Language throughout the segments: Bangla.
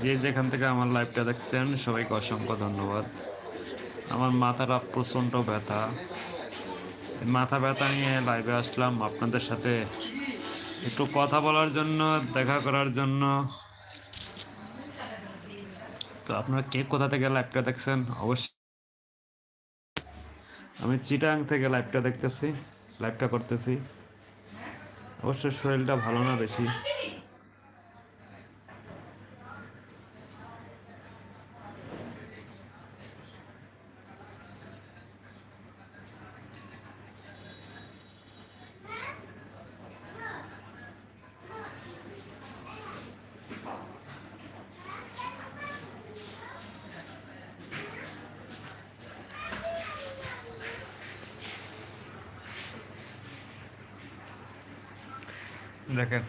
যে যেখান থেকে আমার লাইভটা দেখছেন, সবাইকে অসংখ্য ধন্যবাদ। আমার মাথাটা প্রচণ্ড ব্যথা। মাথা ব্যথা নিয়ে লাইভে আসলাম আপনাদের সাথে। একটু কথা বলার জন্য, দেখা করার জন্য। তো আপনারা কে কোথা থেকে লাইভটা দেখছেন? অবশ্যই আমি চিটাং থেকে লাইভটা দেখতেছি লাইভটা করতেছি। অবশ্য শরীরটা ভালো না বেশি। দেখেন।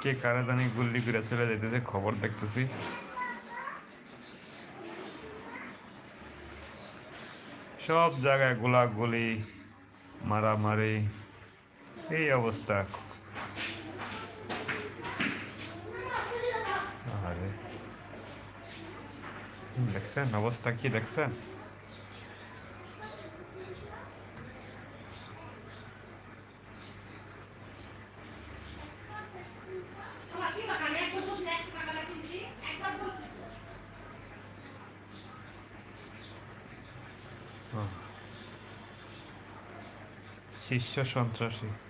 কে কারা জানি গুল্লি করে চলে যেতেছে খবর দেখতেছি। সব জায়গায় গোলাগুলি, মারামারি, এই অবস্থা। দেখছেন অবস্থা কি দেখছেন? শীর্ষ সন্ত্রাসী।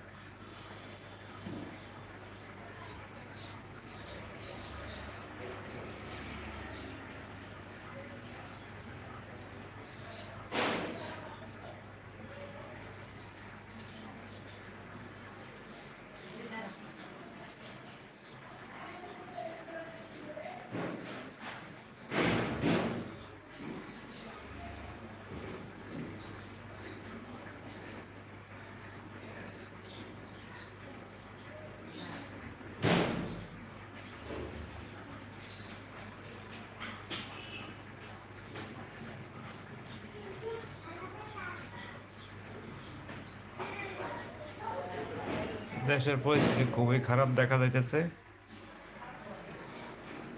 দেশের পরিস্থিতি খুবই খারাপ দেখা যাইতেছে।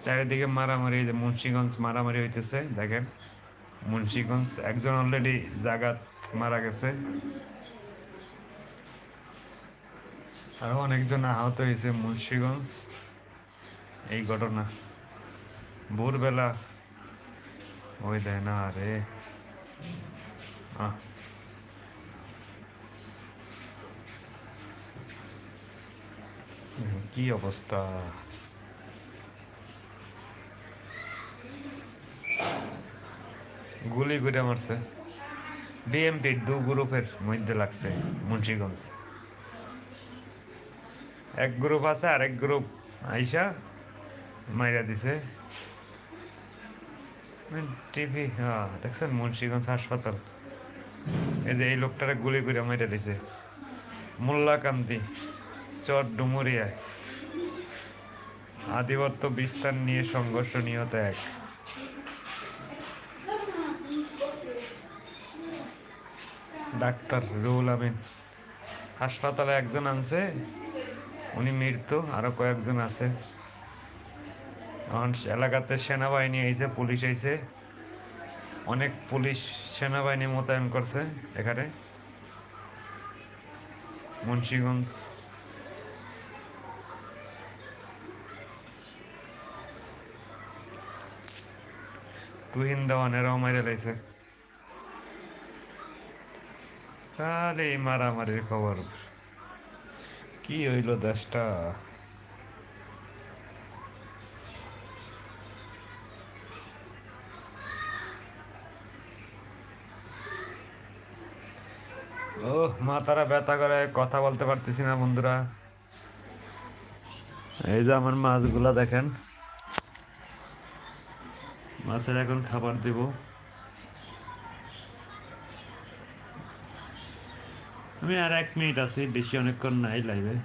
চারিদিকে মারামারি যে মুন্সিগঞ্জ মারামারি হইতেছে, দেখেন। মুন্সিগঞ্জ, একজন অলরেডি জাগাত মারা গেছে। আরও অনেকজন আহত হয়েছে মুন্সিগঞ্জ। এই ঘটনা। ভোরবেলা ওই দেয় না রে। আহ। কি অবস্থা? গুলি করে মারছে। বিএমপির দু গ্রুপের মধ্যে লাগছে মুন্সিগঞ্জ। এক গ্রুপ আছে আর এক গ্রুপ আইসা মাইরা দিছে। টিভি হ্যাঁ দেখছেন মুন্সিগঞ্জ হাসপাতাল? এই যে এই লোকটারে গুলি করে মাইরা দিছে। মোল্লাকান্তি চর ডুমুরিয়ায়। আধিপত্য বিস্তার নিয়ে সংঘর্ষ নিহত এক। ডাক্তার রুহুল আমিন, হাসপাতালে একজন আনছে, উনি মৃত্যু, আরও কয়েকজন আছে। এলাকাতে সেনাবাহিনী আইছে, পুলিশ আইছে। অনেক পুলিশ সেনাবাহিনী মোতায়েন করছে এখানে। মুন্সিগঞ্জ তুহিন দেওয়ানেরাও মাইরে লাইছে খালি মারামারির খবর কি হইল দেশটা ও মাথারা ব্যথা করে, কথা বলতে পারতেছি না বন্ধুরা। এই যে আমার মাছগুলা দেখেন। মাছের এখন খাবার দেব। আমি আর এক মিনিট আছি, বেশি অনেকক্ষণ নাই লাইভে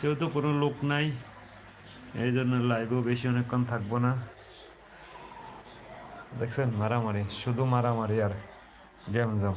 যেহেতু কোনো লোক নাই, এই জন্য লাইভেও বেশি অনেকক্ষণ থাকব না। দেখছেন, মারামারি, শুধু মারামারি আর গেম জম